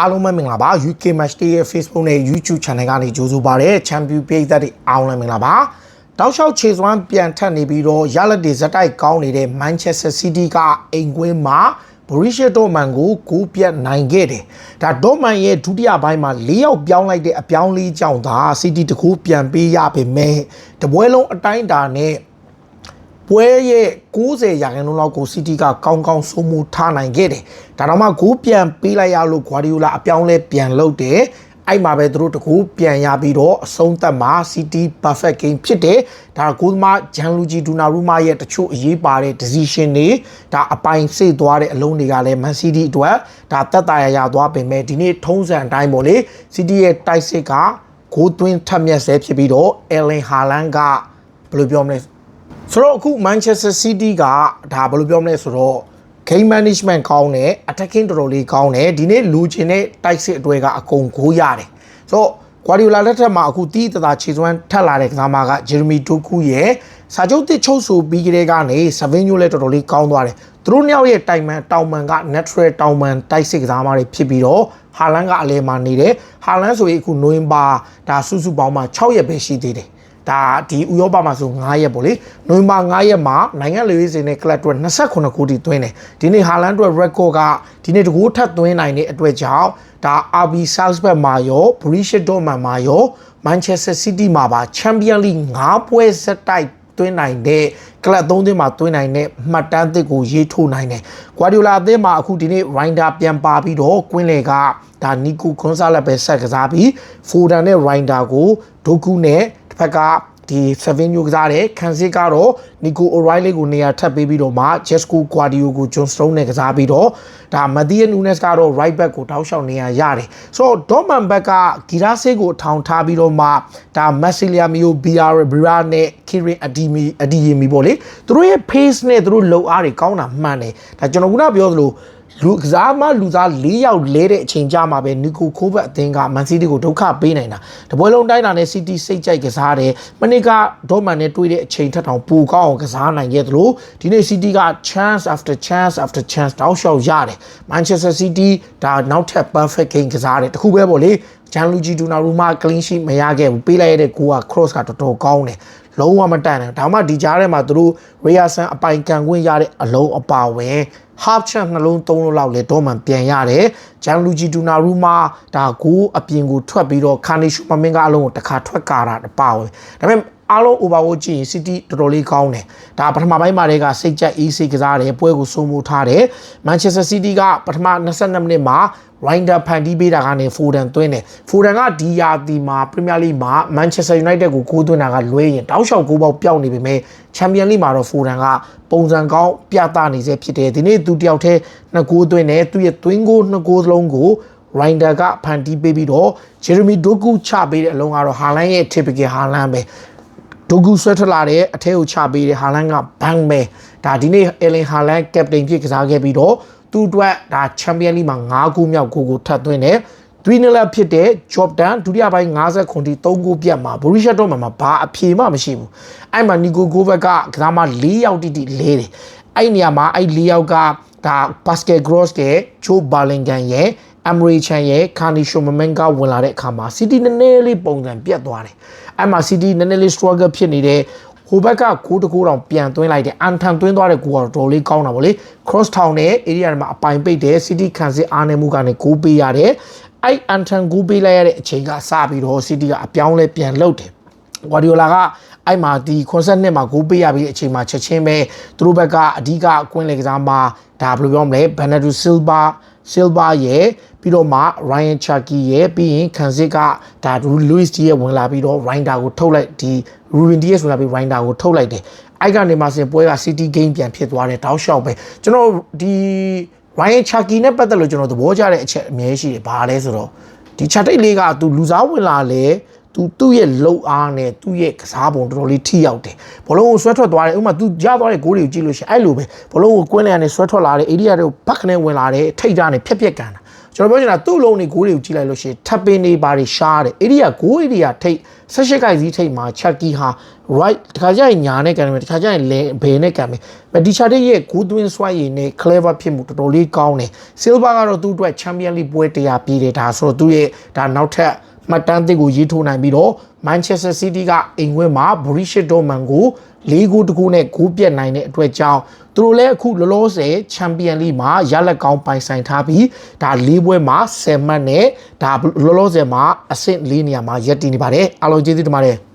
အားလုံးပဲမင်္ဂလာပါ UK Match Day ရဲ့ Facebook နဲ့ YouTube Channel ကနေကြိုဆိုပါရစေ Champion ပြည်သက်တွေအားလုံးမင်္ဂလာပါတောက်လျှောက်ခြေစွမ်းပြန်ထက်နေပြီးတော့ရလက်တွေဇက်တိုက်ကောင်းနေတဲ့ Manchester City ကအိမ်ကွင်းမှာ Borussia Dortmund ကိုကိုပြတ်နိုင်ခဲ့တယ်။ဒါ Dortmund ရဲ့ဒုတိယပိုင်းမှာ၄ယောက်ပြောင်းလိုက်တဲ့အပြောင်းလေးကြောင့်သာ City တကူပြန်ပေးရပေမဲ့တပွဲလုံးအတိုင်းအတာနဲ့ ပွဲရဲ့90ရာခိုင်နှုန်းလောက်ကို City ကကောင်းကောင်းစိုးမိုးထားနိုင်ခဲ့တယ်။ဒါတော့မှဂိုးပြန်ပေးလိုက်ရလို့ Guardiola အပြောင်းလဲပြန်လုပ်တယ်။အဲ့မှာပဲသူတို့တကူပြန်ရပြီးတော့အဆုံးသတ်မှာ City perfect game ဖြစ်တယ်။ဒါကိုသမားဂျန်လူဂျီဒူနာရူမာရဲ့တချို့အရေးပါတဲ့ decision တွေဒါအပိုင်စိတ်သွားတဲ့အလုံးတွေကလည်း Man City အတွက်ဒါတက်တာရရသွားပေမဲ့ဒီနေ့ထုံးစံအတိုင်းပေါ့လေ City ရဲ့တိုက်စစ်ကဂိုးသွင်းထပ်မြက်ဆဲဖြစ်ပြီးတော့ Erling Haaland ကဘယ်လိုပြောမလဲ ဆိုတော့အခု Manchester City ကဒါဘယ်လိုပြောမလဲဆိုတော့ game management ကောင်းတယ် attacking တော်တော်လေးကောင်းတယ်ဒီနေ့လူချင်တဲ့တိုက်စစ်အတွေ့ကအကုန်ကိုရတယ်ဆိုတော့ Guardiola လက်ထက်မှာအခုတီးတသာခြေစွမ်းထက်လာတဲ့ကစားမက Jeremy Doku ရဲ့စာချုပ်တစ်ချုပ်ဆိုပြီးကလေးကနေ7ညိုလည်းတော်တော်လေးကောင်းသွားတယ်သူတို့နှစ်ယောက်ရဲ့တိုင်မန်တောင်မန်က natural တောင်မန်တိုက်စစ်ကစားမတွေဖြစ်ပြီးတော့ဟာလန်ကအလဲမှာနေတယ်ဟာလန်ဆိုရင်အခုနိုဝင်ဘာဒါစုစုပေါင်းမှာ6ရက်ပဲရှိသေးတယ် ဒါဒီဥရောပမှာဆို9ရက်ပေါ့လေနိုဝင်ဘာ9ရက်မှာနိုင်ငံလေရေးစင်နဲ့ကလပ်အတွက်28ခုထိသွင်းတယ်ဒီနေ့ဟာလန်အတွက် record ကဒီနေ့တကူထပ်သွင်းနိုင်တဲ့အတွက်ကြောင့်ဒါ RB Salzburg မှာရော Borussia Dortmund မှာရော Manchester City မှာပါ Champions League 9ပွဲဆက်တိုက်သွင်းနိုင်တဲ့ကလပ်၃သင်းမှာသွင်းနိုင်တဲ့မှတ်တမ်းသစ်ကိုရေးထိုးနိုင်တယ်။ Guardiola အသင်းမှာအခုဒီနေ့ Rinder ပြန်ပါပြီးတော့ကွင်းလေကဒါနီကိုခွန်ဆာလက်ပဲဆက်ကစားပြီး Foden နဲ့ Rinder ကိုဒိုကူနဲ့ တစ်ဖက်ကဒီ7မျိုးကစားတယ်ခန်းစစ်ကတော့နီကိုအိုရိုင်းလေးကိုနေရာထပ်ပေးပြီးတော့မှ Jesco Guardiola ကို John Stone နဲ့ကစားပြီးတော့ဒါမသီးယနူးနက်စ်ကတော့ right back ကိုတောက်လျှောက်နေရာရတယ်ဆိုတော့ Dortmund back ကဂီရာဆေးကိုထောင်ထားပြီးတော့မှဒါ Marcelia Mio BR Bra နဲ့ Kirin Adimi Adiyemi ပေါ့လေသူတို့ရဲ့ pace နဲ့သူတို့လုံအားတွေကောင်းတာမှန်တယ်ဒါကျွန်တော်ခုနပြောသလို လူကစားမလူသား၄ယောက်လဲတဲ့အချိန်ကြမှာပဲနီကိုခိုးဘတ်အသင်းကမန်စီးတီကိုဒုက္ခပေးနိုင်တာတပွဲလုံးတိုင်းတာနဲ့စီးတီစိတ်ကြိုက်ကစားတယ်မနစ်ကဒေါ်မန်နဲ့တွေ့တဲ့အချိန်ထက်တောင်ပိုကောင်းအောင်ကစားနိုင်ခဲ့သလိုဒီနေ့စီးတီက chance after chance after chance တောက်လျှောက်ရတယ် Manchester City ဒါနောက်ထပ် perfect game ကစားတယ်တခုပဲပေါ့လေဂျန်လူဂျီဒူနာရူမာ clean sheet မရခဲ့ဘူးပေးလိုက်ရတဲ့ကိုက cross ကတော်တော်ကောင်းတယ် လုံးဝမတန်တယ်ဒါမှဒီကြားထဲမှာသူတို့ Real San အပိုင်ကန်ခွင့်ရတဲ့အလုံးအပါဝင် half chance နှလုံးသုံးလုံးလောက်လေတော့မှပြန်ရတယ်ဂျန်လူဂျီဒူနာရူမာဒါကိုအပြင်ကိုထွက်ပြီးတော့ခါနီရှူမမင်းကအလုံးကိုတစ်ခါထွက်ကာတာတပါဝင်ဒါပေမဲ့ အားလုံး overall ကြည့်ရင် City တော်တော်လေးကောင်းတယ်ဒါပထမပိုင်းမှာတည်းကစိတ်ကြက် easy ကစားတယ်ပွဲကိုစိုးမိုးထားတယ် Manchester City ကပထမ22မိနစ်မှာ Rinder ဖန်တီးပေးတာကနေ Foden သွင်းတယ် Foden ကဒီယာတီမှာ Premier League မှာ Manchester United ကိုဂိုးသွင်းတာကလွဲရင်တောက်လျှောက်ဂိုးပေါက်ပျောက်နေပေမဲ့ Champions League မှာတော့ Foden ကပုံစံကောင်းပြသနေစေဖြစ်တယ်ဒီနေ့သူတယောက်တည်းနှစ်ဂိုးသွင်းတယ်သူရဲ့သွင်းဂိုးနှစ်ဂိုးစလုံးကို Rinder ကဖန်တီးပေးပြီးတော့ Jeremy Doku ချပေးတဲ့အလုံးကတော့ Haaland ရဲ့ typical Haaland ပဲ ဒိုဂူဆွဲထွက်လာတဲ့အထဲကိုချပေးတဲ့ဟာလန်ကဘန်ပဲဒါဒီနေ့အယ်လင်ဟာလန်ကပတိန်ဖြစ်ကစားခဲ့ပြီးတော့သူ့အတွက်ဒါချန်ပီယံလိမှာ9ဂိုးမြောက်ဂိုးကိုထပ်သွင်းတယ်3 0ဖြစ်တဲ့ Jordan ဒုတိယပိုင်း50ခွန်တီ3ဂိုးပြတ်မှာ Borussia Dortmund မှာဘာအဖြေမှမရှိဘူးအဲ့မှာ Nico Kovac ကကစားမ4ယောက်တိတိလဲတယ်အဲ့နေရာမှာအဲ့4ယောက်ကဒါ basket gross ရဲ့ Joe Bellingham ရဲ့ အမရီချန်ရဲ့ခါနီရှိုမမန်ကဝင်လာတဲ့အခါမှာ City နည်းနည်းလေးပုံစံပြတ်သွားတယ်အဲ့မှာ City နည်းနည်းလေး struggle ဖြစ်နေတဲ့ဟိုဘက်ကကိုးတကိုးတောင်ပြန်သွင်းလိုက်တယ်အန်ထန်သွင်းသွားတဲ့ကိုကတော့တော်လေးကောင်းတာဗောလေ cross town နဲ့ area မှာအပိုင်ပိတ်တယ် City ခံစစ်အားနေမှုကနေကိုးပေးရတယ်အဲ့အန်ထန်ကိုးပေးလိုက်ရတဲ့အချိန်ကစပြီးတော့ City ကအပြောင်းလဲပြန်လုပ်တယ်ဂွာဒီယိုလာကအဲ့မှာဒီ52မှာဂိုးပေးရပြီးအချိန်မှာချက်ချင်းပဲသူတို့ဘက်ကအဓိကအကွင်းလေကစားမှာဒါဘယ်လိုပြောမလဲဘန်နဒူဆီလ်ဗာ ဆီလ်ဗာရဲ့ပြီးတော့မှ Ryan Chucky ရဲ့ပြီးရင်ခံစစ်ကဒါ Luis Diaz ရဲ့ဝင်လာပြီးတော့ Rinder ကိုထုတ်လိုက်ဒီ Ruben Diaz ဝင်လာပြီး Rinder ကိုထုတ်လိုက်တယ်အဲ့ကနေမှစင်ပွဲက City Game ပြန်ဖြစ်သွားတယ်တောက်လျှောက်ပဲကျွန်တော်ဒီ Ryan Chucky နဲ့ပတ်သက်လို့ကျွန်တော်သဘောကျတဲ့အချက်အများကြီးရှိတယ်ဘာလဲဆိုတော့ဒီ Chatty လေးကသူလူစားဝင်လာလေ သူသူ့ရဲ့လုံအားနဲ့သူ့ရဲ့ကစားပုံတော်တော်လေးထိရောက်တယ်ဘလုံးကိုဆွဲထွက်သွားတယ်ဥပမာသူရသွားတဲ့ဂိုးတွေကိုကြည့်လို့ရှိရင်အဲ့လိုပဲဘလုံးကိုကွင်းလျာနဲ့ဆွဲထွက်လာတယ်အေရီယာတွေကိုဘက်ကနေဝင်လာတယ်ထိတ်ကြနဲ့ဖြက်ဖြက်ကန်တာကျွန်ကျွန်တော်ပြောချင်တာသူ့လုံးနေဂိုးတွေကိုကြည့်လိုက်လို့ရှိရင်ထပ်ပင်းနေပါတွေရှားတယ်အေရီယာဂိုးအေရီယာထိတ်ဆက်ရှိကိုက်စည်းထိတ်မှာချက်ကီဟာ right တခါကျရင်ညာနဲ့ကန်မယ်တခါကျရင်လဲဘယ်နဲ့ကန်မယ်ဘယ်ဒီချာတဲ့ရဲ့ဂိုးသွင်းဆွိုင်းရည်နဲ့ clever ဖြစ်မှုတော်တော်လေးကောင်းတယ် silver ကတော့သူ့အတွက် champion league ပွဲတရားပြေးတယ်ဒါဆိုတော့သူ့ရဲ့ဒါနောက်ထပ် မှတ်တမ်းသစ်ကိုရေးထိုးနိုင်ပြီးတော့ Manchester City ကအိမ်ဝင်းမှာ Borussia Dortmund ကို၄ဂိုးတကူနဲ့ဂိုးပြတ်နိုင်တဲ့အတွက်ကြောင့်သူတို့လည်းအခုလောလောဆယ် Champion League မှာရလက်ကောင်းပိုင်ဆိုင်ထားပြီးဒါ၄ပွဲမှာ10မှတ်နဲ့ဒါလောလောဆယ်မှာအဆင့်၄နေရာမှာရပ်တည်နေပါတယ်အားလုံးကျေးဇူးတင်ပါတယ်